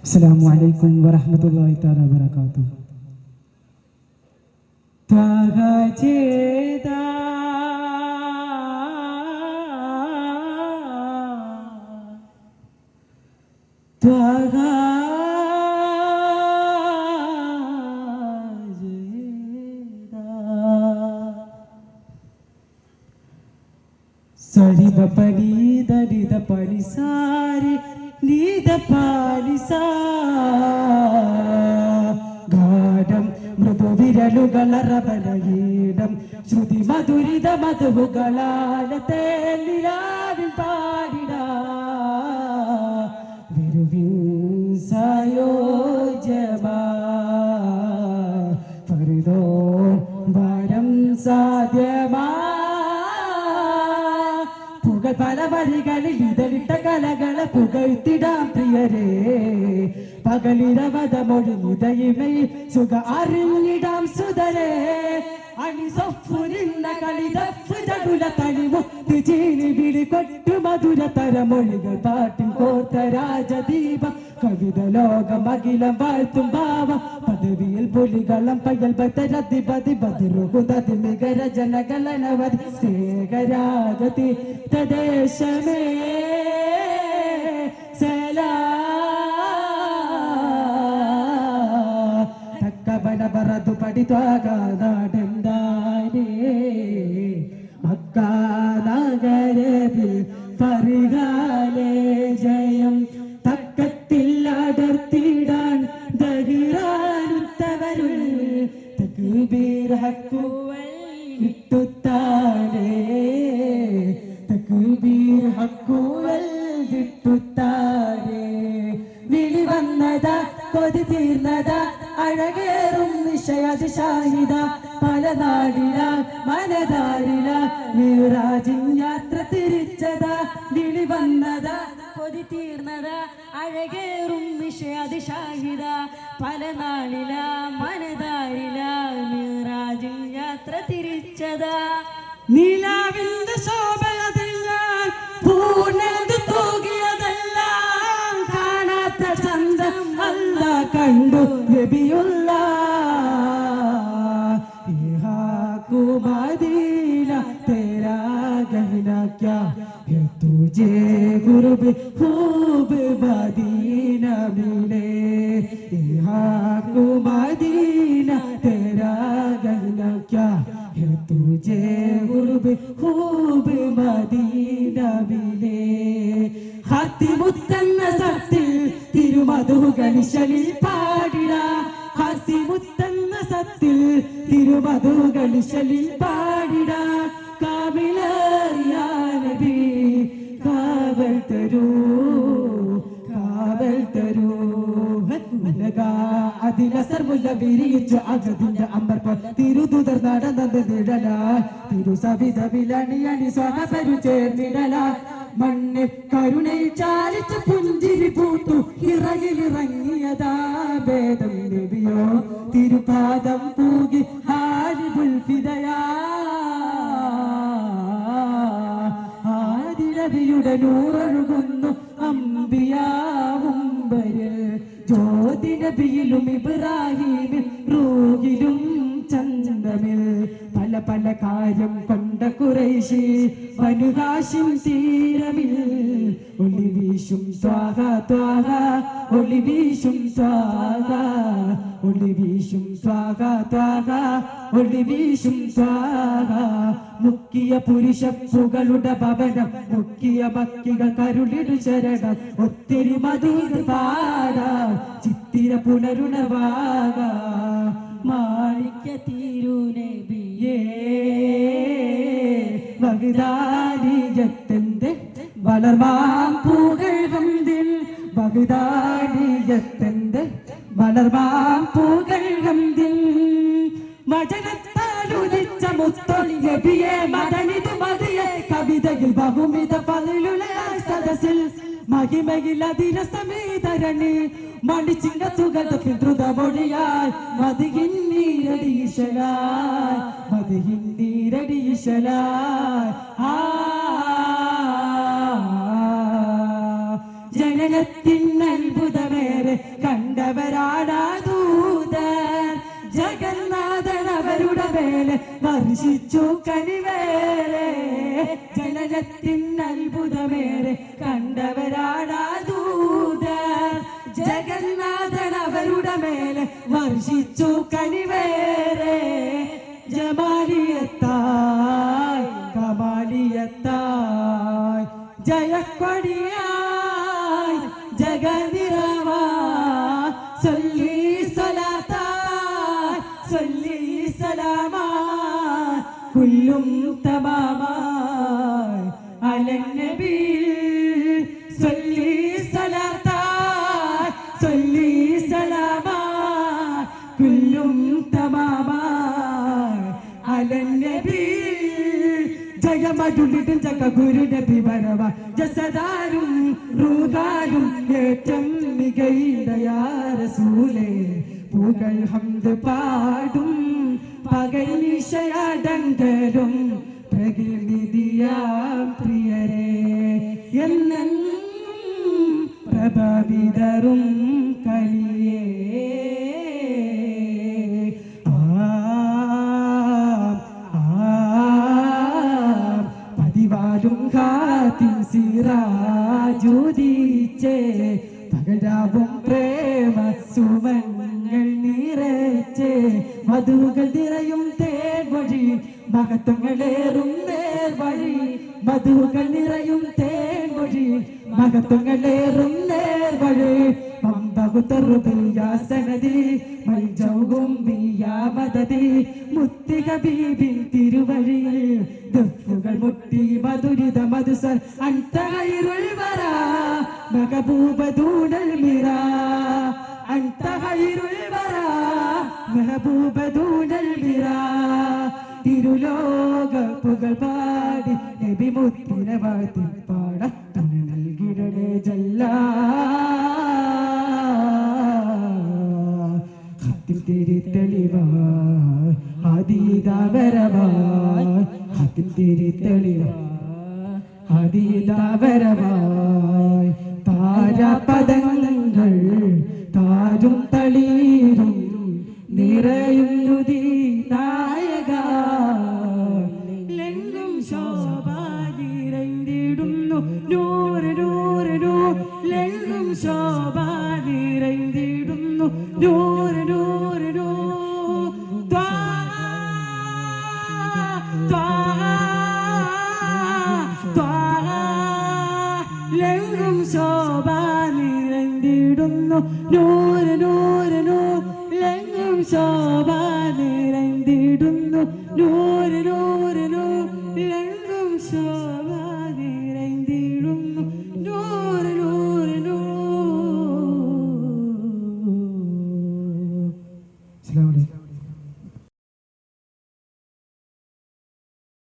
Assalamualaikum warahmatullahi taala wabarakatuh. Tagajeda Tagajeda ಸರಿ ಬಪಗ മൃദുവിരലുകളറബലഹീനം ശ്രുതി മധുരിത മധുകളാല തേലിയാവിൽ പാടിട. വിരുവിൻ സയോജമാ ഫരിദോ വരം സാധ്യമാ. പുകൾ പല വഴികളിൽ ഇതളിട്ട കലകളെ പുകഴ്ത്തിടാം പ്രിയരേ. പകലിരവത മൊഴി നിതയിമൈ സുഖ അറിഞ്ഞിടാം സുതരേ അണിസൊഫുരിന്ന കളിതഫുജകുല തളിമുത്തി ചീനി വിളി കൊട്ടു മധുര തരമൊഴികൾ പാട്ടിൽ കോർത്ത രാജദീപ. കവിത ലോകം അഖിലം വാഴ്ത്തും ഭാവ. പദവിയിൽ പുലികളം പയൽ ബത്തരതിപതി ബദിറുകുതതി മികര ജനഗലനവതി സ്നേഹരാഗതി തദേശമേ സലാ പഠിത്വകാതാടന്താനേ മക്കാനഗരത്തിൽ പറികാലേ ജയം. തക്കത്തിൽ അടർത്തിടാൻ ദഹിറാനുത്തവരുൾ തകുബീർ ഹക്കുവൽ ഇട്ടു ഷാഹിദ പല നാടില മീറാജിൻ യാത്ര തിരിച്ചത വിളി വന്നതാ കൊതി തീർന്നതാ അഴകേറും വിഷയത് ഷാഹിദ പല നാളില മനതാരില മിറാജിൽ യാത്ര തിരിച്ചത. നിലാവിന്റെ മദീന തേരാ ഗഹന ക്യാ है तुझे गुरब खूब मदीना मिले यहाँ को मदीना तेरा गहना क्या है तुझे गुरब खूब മദീന മിലേ ഹത്തിമുത്തെന്ന സത്തിൽ തിരുമധുകളിശലിൽ പാടിട ഹത്തിമുത്തെന്ന സത്തിൽ തിരുമധുകളിശലിൽ പാടിട. കാവിലറിയാനബി കാവൽ തരൂ കാവൽ തരൂ. അതിലസർ മുല്ല വിരിയിച്ചു അജതിന്റെ തിരുതുതർ നടന്നത് നിഴലാൽ തിരുസവിധവിലണി അണി സ്വാഗതരു ചേർന്നിടല. മണ്ണ് കരുണയിൽ ചാലിച്ച പുഞ്ചിരി പൂത്തു. ഇറകിലിറങ്ങിയതാ ഭേദം നബിയോ. തിരുപാദം പൂകി ഹാരിബുൽ ഫിദയാ. ആദിരവിയുടെ നൂറൊഴുകുന്നു അമ്പിയാവുമ്പര് ജ്യോതി നബിയിലും ഇബ്രാഹിമിൽ റൂഹിലും ചന്ദ്രമിൽ പല പല കാര്യം കൊണ്ട കുറേശി വനുകാശും തീരമിൽ ഒളി വീശും സ്വാഗ ത്വാഗ ഒളി വീശും സ്വാഗ ഒളി വീശും സ്വാഗ ത്വാഗ ഒളി വീശും സ്വാഗ മുക്കിയ പുരുഷപ്പുകളുടെ ഭവനം മുക്കിയ ഭക്തികൾ കരുളിടു ചരണം ഒത്തിരി മധുര പാട ചിത്തിര പുനരുണവാക. മാണിക്യ തിരുനബിയേ ബഗ്ദാദിയത്തിന്റെ വളർവാം പൂകൾ ഹംദിൽ ബഗ്ദാദിയത്തിന്റെ വളർവാം ഹംദിൽ. വചനത്താലുദിച്ച മുത്തൊളി നബിയെ മദനിതു മതിയെ കവിതയിൽ ബഹുമിത പതിലുള്ള സദസ്സിൽ. മഹിമയിൽ അതിരസമീതരണി. മണിച്ചിങ്ങ സുഗന്ധത്തിൽ ദ്രുതമൊഴിയായി മതിയിൻ നീരടീശലായി മതിയിൻ നീരടീശലായി ആ ജന ജനനത്തിൻ അത്ഭുതമേറെ കണ്ടവരാടാ ദൂതർ ജഗന്നാഥൻ മേലെ വർഷിച്ചു കനിവേറെ ജനനത്തിൻ അത്ഭുതമേറെ കണ്ടവരാടാ ജഗന്നാഥൻ അവരുടെ മേലെ വർഷിച്ചു കനിവേറെ. ജമാലിയത്തായ് കമാലിയത്തായി. ജയക്കൊടിയായ് ജഗനിറവാ സൊല്ലി സലാത്തായ് സൊല്ലി സലാമാ. കുല്ലും തമാമായി അലന്നബി സൊല്ലി സലാത്തായ് സൊല്ലി സലാമാ ജയമരുളിടും ചക്ക ഗുരുനബി വരവ ജസദാരും റൂദാരും ഏറ്റം മികയിടയാറസൂലേ പുകൾ ഹംദ് പാടും പകൽ നിശയാടങ്കരും പ്രകൃതിയാം പ്രിയരെ. എന്നും പ്രഭവിതറും നിറച്ചേ മധുകൾ നിറയും തേൻ വഴി മഹത്വങ്ങളേറും നേർ വഴി മധുകൾ നിറയും തേൻ വഴി മഹത്വങ്ങളേറും നേർ വഴി സനതി മൽജൗകും ബിയാ മദതി മുത്തിക ബീബിൻ തിരുവഴിയിൽ മുട്ടി മധുരിത മധുസർ ദൂനൽ മിറ അന്തഹൈറുൽ വര തിരുലോക പുകൾ പാടി നബി മുത്തിനെ വാഴ്ത്തി പാട തന്നെ നൽകിടണേ ജല്ല. ഹത്തിൽ തിരി തെളിവായി അതീതാവരവായി ഹത്തിൽ തിരി തെളിവായി അതീതാവരവായി താരപദങ്ങൾ താരും തളീരും നിറയും നുതി നായക. ലെങ്കും ശോഭാനിരൈന്തിടുന്നു നൂറ് നൂറ് നൂറ് ലെങ്കും ശോഭാനിരൈന്തിടുന്നു നൂറ് നൂറ് ത്വാ ലെങ്കും ശോഭാനിരൈന്തിടുന്നു നൂറ് നൂറ് നൂറ് നൂറ് ലെങ്കും ശോഭാനിരൈന്തിടുന്നു